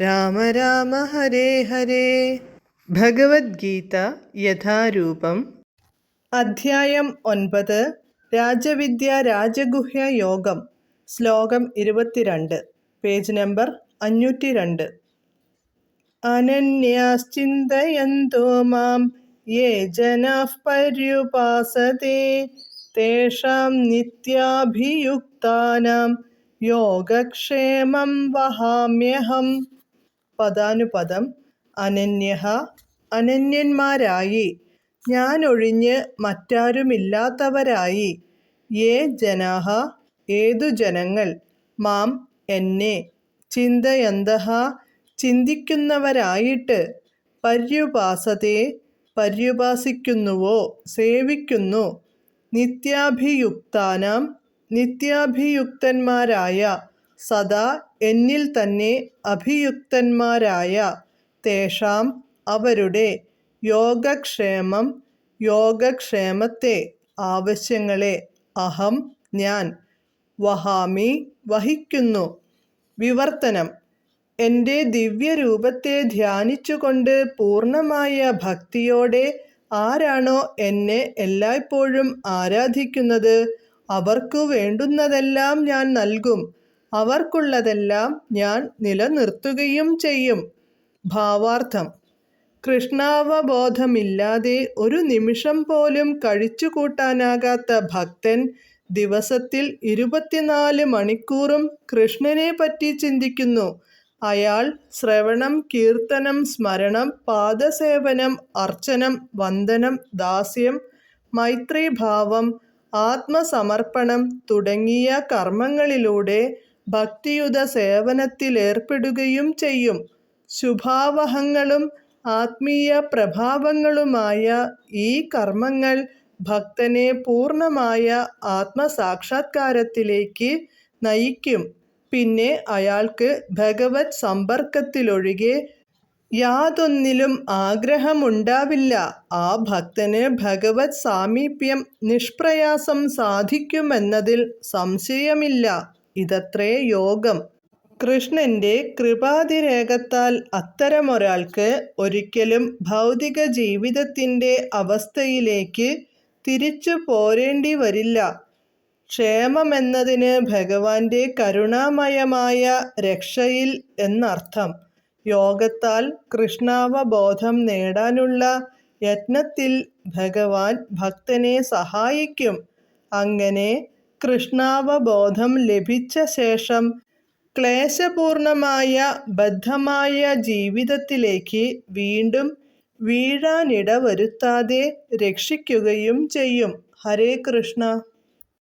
രാമ രാമ ഹരേ ഹരേ. ഭഗവത്ഗീത യഥാരൂപം. അധ്യായം ഒൻപത്. രാജവിദ്യ രാജഗുഹ്യ യോഗം. ശ്ലോകം ഇരുപത്തിരണ്ട്. പേജ് നമ്പർ അഞ്ഞൂറ്റി രണ്ട് അനന്യാശ്ചിന്തയന്തോ മാം. യേ ജനാഃ പര്യുപാസത്തെ തേഷാം നിത്യാഭിയുക്താനാം. യോഗക്ഷേമം വഹാമ്യഹം. പദാനുപദം അനന്യഹ അനന്യന്മാരായി. ഞാനൊഴിഞ്ഞ് മറ്റാരുമില്ലാത്തവരായി. ഏ ജനാഹ ഏതു ജനങ്ങൾ? മാം എന്നെ. ചിന്തയന്തഹ ചിന്തിക്കുന്നവരായിട്ട്. പര്യുപാസത്തെ പര്യുപാസിക്കുന്നുവോ? സേവിക്കുന്നു. നിത്യാഭിയുക്താനാം നിത്യാഭിയുക്തന്മാരായ സദാ എന്നിൽ തന്നെ അഭിയുക്തന്മാരായ തേഷാം അവരുടെ യോഗക്ഷേമം യോഗക്ഷേമത്തെ ആവശ്യങ്ങളെ അഹം ഞാൻ വഹാമി വഹിക്കുന്നു. വിവർത്തനം. എന്റെ ദിവ്യരൂപത്തെ ധ്യാനിച്ചുകൊണ്ട് പൂർണമായ ഭക്തിയോടെ ആരാണോ എന്നെ എല്ലായ്പ്പോഴും ആരാധിക്കുന്നത്? അവർക്കു വേണ്ടുന്നതെല്ലാം ഞാൻ നൽകും. അവർക്കുള്ളതെല്ലാം ഞാൻ നിലനിർത്തുകയും ചെയ്യും. ഭാവാർത്ഥം. കൃഷ്ണാവബോധമില്ലാതെ ഒരു നിമിഷം പോലും കഴിച്ചുകൂട്ടാനാകാത്ത ഭക്തൻ ദിവസത്തിൽ ഇരുപത്തിനാല് മണിക്കൂറും കൃഷ്ണനെ പറ്റി ചിന്തിക്കുന്നു. അയാൾ ശ്രവണം കീർത്തനം സ്മരണം പാദസേവനം അർച്ചനം വന്ദനം ദാസ്യം മൈത്രീഭാവം ആത്മസമർപ്പണം തുടങ്ങിയ കർമ്മങ്ങളിലൂടെ ഭക്തിയുത സേവനത്തിലേർപ്പെടുകയും ചെയ്യും. ശുഭാവഹങ്ങളും ആത്മീയ പ്രഭാവങ്ങളുമായ ഈ കർമ്മങ്ങൾ ഭക്തനെ പൂർണമായ ആത്മസാക്ഷാത്കാരത്തിലേക്ക് നയിക്കും. പിന്നെ അയാൾക്ക് ഭഗവത് സമ്പർക്കത്തിലൊഴികെ യാതൊന്നിലും ആഗ്രഹമുണ്ടാവില്ല. ആ ഭക്തന് ഭഗവത് സാമീപ്യം നിഷ്പ്രയാസം സാധിക്കുമെന്നതിൽ സംശയമില്ല. ഇതത്രേ യോഗം. കൃഷ്ണന്റെ കൃപാതിരേകത്താൽ അത്തരമൊരാൾക്ക് ഒരിക്കലും ഭൗതിക ജീവിതത്തിന്റെ അവസ്ഥയിലേക്ക് തിരിച്ചു പോരേണ്ടി വരില്ല. ക്ഷേമമെന്നതിന് ഭഗവാന്റെ കരുണാമയമായ രക്ഷയിൽ എന്നർത്ഥം. യോഗത്താൽ കൃഷ്ണാവബോധം നേടാനുള്ള യത്നത്തിൽ ഭഗവാൻ ഭക്തനെ സഹായിക്കും. അങ്ങനെ കൃഷ്ണാവബോധം ലഭിച്ച ശേഷം ക്ലേശപൂർണമായ ബദ്ധമായ ജീവിതത്തിലേക്ക് വീണ്ടും വീഴാനിട വരുത്താതെ രക്ഷിക്കുകയും ചെയ്യും. ഹരേ കൃഷ്ണ.